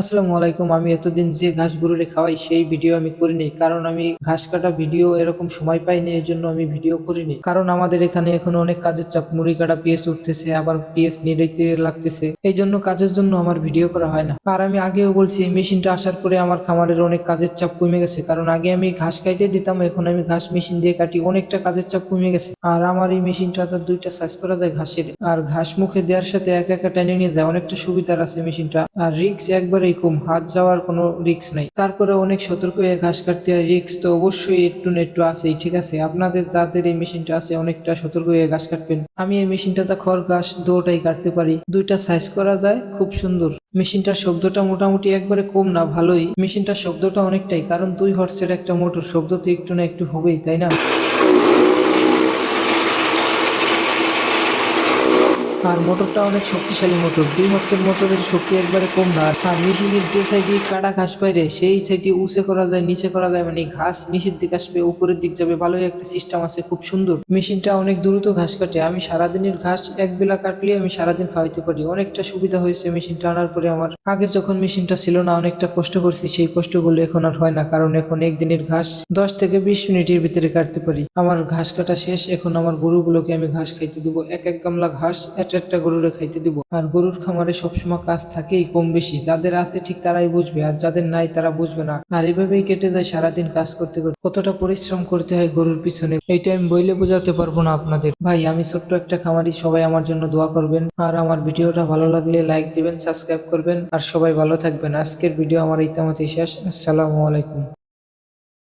আসসালামু আলাইকুম। আমি এতদিন যে ঘাস গরুরে খাওয়াই, সেই ভিডিও আমি করিনি। কারণ আমি ঘাস কাটা ভিডিও এরকম সময় পাইনি এই জন্য আমি ভিডিও করিনি। কারণ আমাদের এখানে এখন অনেক কাজের চাপ। মুড়ি কাটা পিএস উঠতেছে, আবার পিএস নিড়াইতে লাগতেছে। এই জন্য কাজের জন্য আমার ভিডিও করা হয় না। আর আমি আগেও বলছি, এই মেশিনটা আসার পরে আমার খামারের অনেক কাজের চাপ কমে গেছে। কারণ আগে আমি ঘাস কাটে দিতাম, এখন আমি ঘাস মেশিন দিয়ে কাটি, অনেকটা কাজের চাপ কমে গেছে। আর আমার এই মেশিনটা তো দুইটা সাইজ করা যায় ঘাসের। আর ঘাস মুখে দেওয়ার সাথে একা একা টেনে নিয়ে যায়, অনেকটা সুবিধার আছে মেশিনটা। আর রিক্স একবারেই কম হাত যাওয়ার কোনো রিক্স নাই। তারপরে অনেক সতর্ক হয়ে ঘাস কাটতে হয় রিক্স তো অবশ্যই একটু না একটু আছেই, ঠিক আছে? আপনাদের যাদের এই মেশিনটা আছে, অনেকটা সতর্ক হয়ে ঘাস কাটবেন। আমি এই মেশিনটাতে খড়, ঘাস দুটাই কাটতে পারি। দুইটা সাইজ করা যায়, খুব সুন্দর। মেশিনটার শব্দটা মোটামুটি একবারে কম না, ভালোই। মেশিনটার শব্দটা অনেকটাই, কারণ দুই হর্সের একটা মোটর, শব্দ তো একটু না একটু হবেই, তাই না? আর মোটরটা অনেক শক্তিশালী মোটর। দুই হর্সের মোটরের শক্তি একবারে কম না। আর মেশিনের যে সাইডে কাটা ঘাস বাইরে, সেই সাইডে উঁচে করা যায়, নিচে করা যায় মানে ঘাস নিচের দিক আসবে, উপরের দিক যাবে। ভালোই একটা সিস্টেম আছে, খুব সুন্দর। মেশিনটা অনেক দ্রুত ঘাস কাটে। আমি সারাদিনের ঘাস এক বেলা কাটলে আমি সারাদিন খাওয়াইতে পারি। অনেকটা সুবিধা হয়েছে মেশিনটা আনার পরে আমার। আগে যখন মেশিনটা ছিল না, অনেকটা কষ্ট করছি। সেই কষ্টগুলো এখন আর হয় না, কারণ এখন একদিনের ঘাস দশ থেকে বিশ মিনিটের ভিতরে কাটতে পারি। আমার ঘাস কাটা শেষ। এখন আমার গরুগুলোকে আমি ঘাস খাইতে দিব। এক এক গামলা ঘাস একটা গরুরে খাইতে দিব। আর গরুর খামারে সবসময় কাজ থাকেই কম বেশি। যাদের আছে ঠিক তারাই বুঝবে, আর যাদের নাই তারা বুঝবে না। আর এভাবেই কেটে যায় সারাদিন কাজ করতে করতে। কতটা পরিশ্রম করতে হয় গরুর পিছনে, এইটা আমি বইলে বোঝাতে পারব না আপনাদের। ভাই, আমি ছোট্ট একটা খামারি, সবাই আমার জন্য দোয়া করবেন। আর আমার ভিডিওটা ভালো লাগলে লাইক দিবেন, সাবস্ক্রাইব করবেন। আর সবাই ভালো থাকবেন। আজকের ভিডিও আমার ইতামতি শেষ। আসসালামু আলাইকুম।